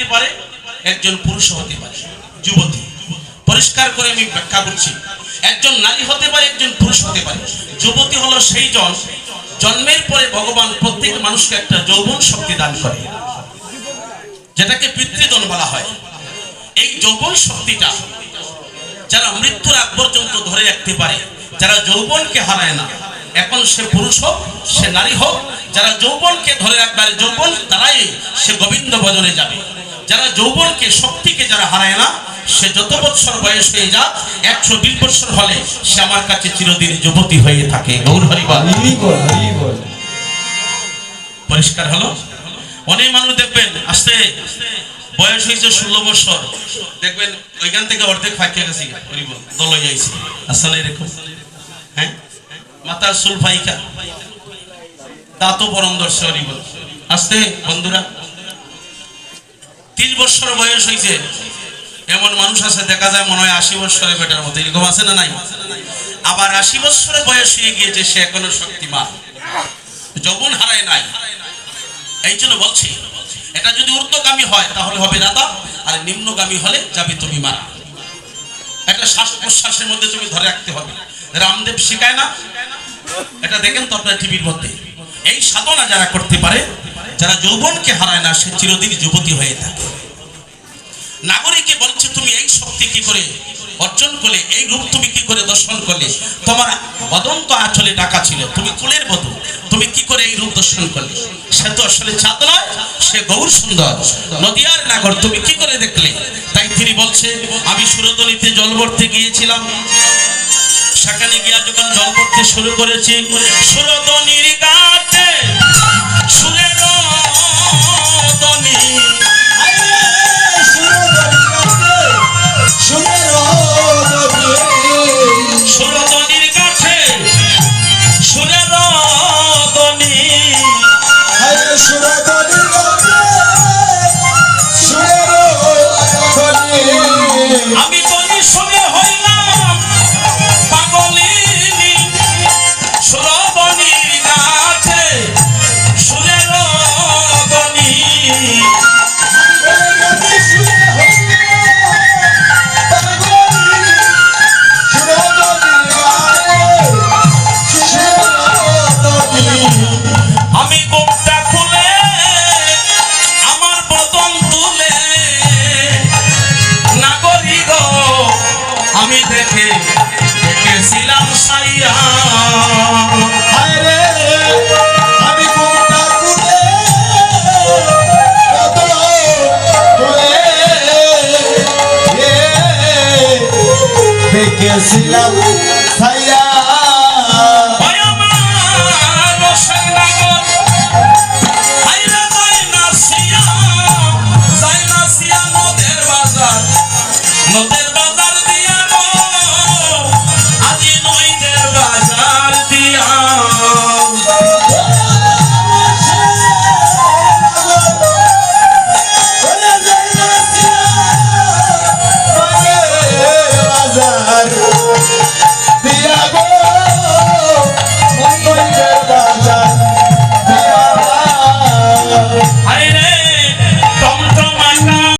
হতে পারে, একজন পুরুষ হতে পারে, যুবতী। পরিষ্কার করে আমি ব্যাখ্যা করছি। একজন নারী হতে পারে, একজন পুরুষ হতে পারে। যুবতী হলো সেই জন, জন্মের পরে ভগবান প্রত্যেক মানুষকে একটা যৌবন শক্তি দান করে, যেটাকে পিতৃদন বলা হয়। এই যৌবন শক্তিটা যারা মৃত্যুর আগ পর্যন্ত ধরে রাখতে পারে, যারা যৌবনকে হারায় না, এখন সে পুরুষ হোক, সে নারী হোক, যারা যৌবনকে ধরে রাখবে যৌবন তারাই সে গোবিন্দ ভজনে যাবে। যারা যৌবনকে শক্তিকে যারা হারায় না সে যত বৎসর বয়স হয়ে যা একশো বিশ বৎসর হলে সে আমার কাছে চিরদিন যুবতী হয়ে থাকে। গৌর হরিবাল। হরি বল হরি বল। পরিষ্কার হলো? অনেক মানুষ দেখবেন আস্তে বয়স হয়েছে ষোলো বছর দেখবেন ওইখান থেকে অর্ধেক ফাঁকিয়ে গেছি দল যাইছে। আসলে এরকম। হ্যাঁ? মাথার চুল ফাইকা দাঁতও পরম দর্শ হরিবল। আস্তে বন্ধুরা। তিরিশ বছর বয়স হয়েছে এমন মানুষ আছে, দেখা যায় মনে হয় আশি বছরের বেটার মতো এরকম আছে না নাই? আবার আশি বছরের বয়স হয়ে গিয়েছে, সে এখনও শক্তিমান। যৌবন হারায় নাই। এই জন্য বলছি, এটা যদি ঊর্ধ্বগামী হয়, তাহলে হবে রাধা আর নিম্নগামী হলে যাবে তুমি মারা। একটা শ্বাস প্রশ্বাসের মধ্যে তুমি ধরে রাখতে হবে। রামদেব শিখায় না? এটা দেখেন তো আপনার টিভির মধ্যে। এই সাধনা যারা করতে পারে যারা যৌবনকে হারায় না, সে চিরদিন যুবতী হয়ে থাকে। নাগরিকে বলছে, তুমি এই শক্তি কি করে অর্জন করলে? এই রূপ তুমি কি করে দর্শন করলে? তোমার বদন্ত আঁচলে ডাকা ছিল। তুমি কুলের বধূ। তুমি কি করে এই রূপ দর্শন করলে? সে তো আসলে চাঁদ নয়, সে গৌর সুন্দর। নদিয়ার নাগর, তুমি কি করে দেখলে? তাই তিনি বলছে, আমি সুরদলিতে জল ভরতে গিয়েছিলাম। সেখানে গিয়া যখন জল পড়তে শুরু করেছি সুরদনির গাছে আমি বলি দেখে দেখেছিলাম সাইয়া দেখেছিলাম